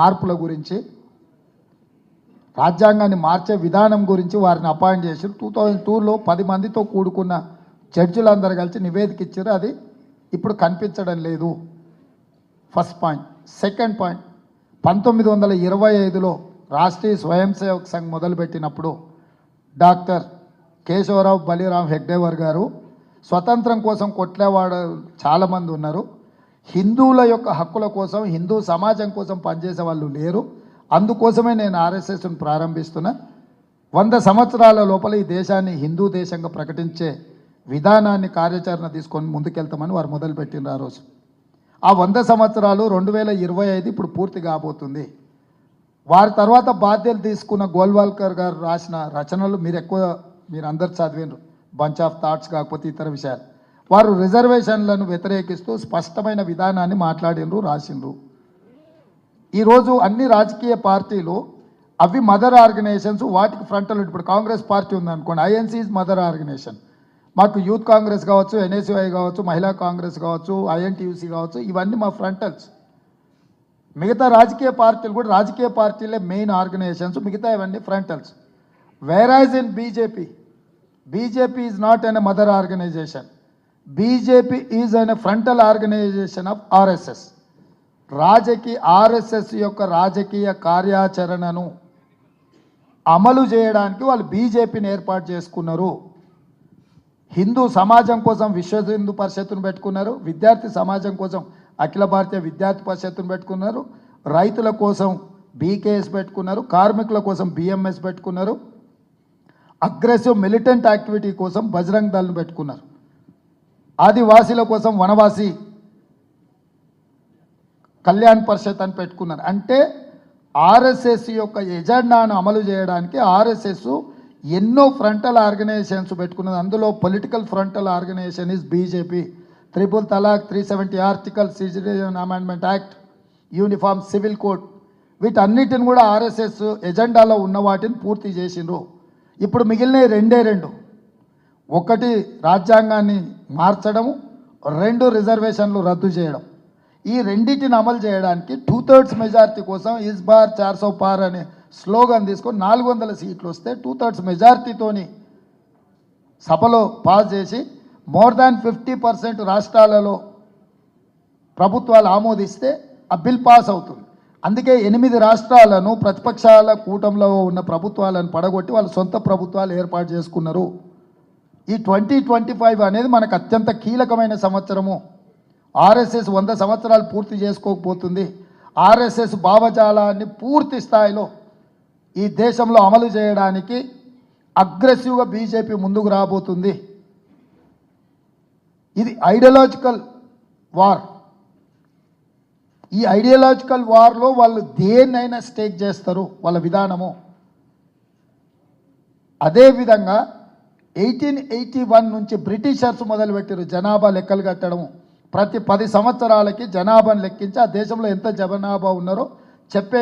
మార్పుల గురించి రాజ్యాంగాన్ని మార్చే విధానం గురించి వారిని అపాయింట్ చేశారు. టూ థౌజండ్ టూలో పది మందితో కూడుకున్న జడ్జిలందరూ కలిసి నివేదిక ఇచ్చారు. అది ఇప్పుడు కనిపించడం లేదు. First point. Second point. పంతొమ్మిది వందల ఇరవై ఐదులో రాష్ట్రీయ స్వయం సేవక్ సంఘ్ మొదలుపెట్టినప్పుడు డాక్టర్ కేశవరావు బలిరామ్ హెగ్డేవర్ గారు స్వతంత్రం కోసం కొట్లేవాడు చాలామంది ఉన్నారు. హిందువుల యొక్క హక్కుల కోసం హిందూ సమాజం కోసం పనిచేసే వాళ్ళు లేరు. అందుకోసమే నేను ఆర్ఎస్ఎస్ను ప్రారంభిస్తున్నా. వంద సంవత్సరాల లోపల ఈ దేశాన్ని హిందూ దేశంగా ప్రకటించే విధానాన్ని కార్యాచరణ తీసుకొని ముందుకెళ్తామని వారు మొదలుపెట్టిన ఆ రోజు. ఆ వంద సంవత్సరాలు రెండు వేల ఇరవై ఐదు ఇప్పుడు పూర్తి కాబోతుంది. వారి తర్వాత బాధ్యతలు తీసుకున్న గోల్వాల్కర్ గారు రాసిన రచనలు మీరు ఎక్కువ మీరు అందరు చదివినారు బంచ్ ఆఫ్ థాట్స్ కాకపోతే ఇతర విషయాలు. వారు రిజర్వేషన్లను వ్యతిరేకిస్తూ స్పష్టమైన విధానాన్ని మాట్లాడినరు రాసిండ్రు ఈరోజు అన్ని రాజకీయ పార్టీలు అవి మదర్ ఆర్గనైజేషన్స్ వాటికి ఫ్రంటల్ ఇప్పుడు కాంగ్రెస్ పార్టీ ఉందనుకోండి ఐఎన్సీ ఇస్ మదర్ ఆర్గనైజేషన్. మాకు యూత్ కాంగ్రెస్ కావచ్చు ఎన్ఎస్యుఐ కావచ్చు మహిళా కాంగ్రెస్ కావచ్చు ఐఎన్టీయూసీ కావచ్చు ఇవన్నీ మా ఫ్రంటల్స్. మిగతా రాజకీయ పార్టీలు కూడా రాజకీయ పార్టీలే మెయిన్ ఆర్గనైజేషన్స్ మిగతా ఇవన్నీ frontals. Whereas in BJP BJP is not an mother organisation BJP is an frontal organisation of RSS రాజకీయ ఆర్ఎస్ఎస్ యొక్క రాజకీయ కార్యాచరణను అమలు చేయడానికి వాళ్ళు బీజేపీని ఏర్పాటు చేసుకున్నారు. హిందూ సమాజం కోసం విశ్వ హిందూ పరిషత్తును పెట్టుకున్నారు. విద్యార్థి సమాజం కోసం అఖిల భారతీయ విద్యార్థి పరిషత్తును పెట్టుకున్నారు. రైతుల కోసం బీకేఎస్ పెట్టుకున్నారు. కార్మికుల కోసం బిఎంఎస్ పెట్టుకున్నారు. అగ్రెసివ్ మిలిటెంట్ యాక్టివిటీ కోసం బజరంగ్ దళ్ను పెట్టుకున్నారు. ఆదివాసీల కోసం వనవాసి కళ్యాణ్ పరిషత్ అని పెట్టుకున్నారు. అంటే ఆర్ఎస్ఎస్ యొక్క ఎజెండాను అమలు చేయడానికి ఆర్ఎస్ఎస్ ఎన్నో ఫ్రంటల్ ఆర్గనైజేషన్స్ పెట్టుకున్నది. అందులో political frontal organisation is BJP triple talaq three seventy article citizen amendment act uniform civil code వీటన్నిటిని కూడా ఆర్ఎస్ఎస్ ఎజెండాలో ఉన్న వాటిని పూర్తి చేసిండ్రు. ఇప్పుడు మిగిలిన రెండే రెండు. ఒకటి రాజ్యాంగాన్ని మార్చడము రెండు రిజర్వేషన్లు రద్దు చేయడం. ఈ రెండింటిని అమలు చేయడానికి టూ థర్డ్స్ మెజారిటీ కోసం ఇస్ బార్ చార్సో పార్ అనే స్లోగన్ తీసుకొని నాలుగు వందల సీట్లు వస్తే టూ థర్డ్స్ మెజారిటీతోని సభలో పాస్ చేసి మోర్ దాన్ ఫిఫ్టీ పర్సెంట్ రాష్ట్రాలలో ప్రభుత్వాలు ఆమోదిస్తే ఆ బిల్ పాస్ అవుతుంది. అందుకే ఎనిమిది రాష్ట్రాలను ప్రతిపక్షాల కూటంలో ఉన్న ప్రభుత్వాలను పడగొట్టి వాళ్ళు సొంత ప్రభుత్వాలు ఏర్పాటు చేసుకున్నారు. ఈ ట్వంటీ ట్వంటీ ఫైవ్ అనేది మనకు అత్యంత కీలకమైన సంవత్సరము. ఆర్ఎస్ఎస్ వంద సంవత్సరాలు పూర్తి చేసుకోకపోతుంది. ఆర్ఎస్ఎస్ భావజాలాన్ని పూర్తి స్థాయిలో ఈ దేశంలో అమలు చేయడానికి అగ్రెసివ్గా బీజేపీ ముందుకు రాబోతుంది. ఇది ఐడియలాజికల్ వార్. ఈ ఐడియలాజికల్ వార్లో వాళ్ళు దేన్నైనా స్టేక్ చేస్తారు వాళ్ళ విధానము. అదేవిధంగా ఎయిటీన్ ఎయిటీ వన్ నుంచి బ్రిటిషర్స్ మొదలుపెట్టారు జనాభా లెక్కలు కట్టడం ప్రతి పది సంవత్సరాలకి జనాభాను లెక్కించి ఆ దేశంలో ఎంత జనాభా ఉన్నారో చెప్పే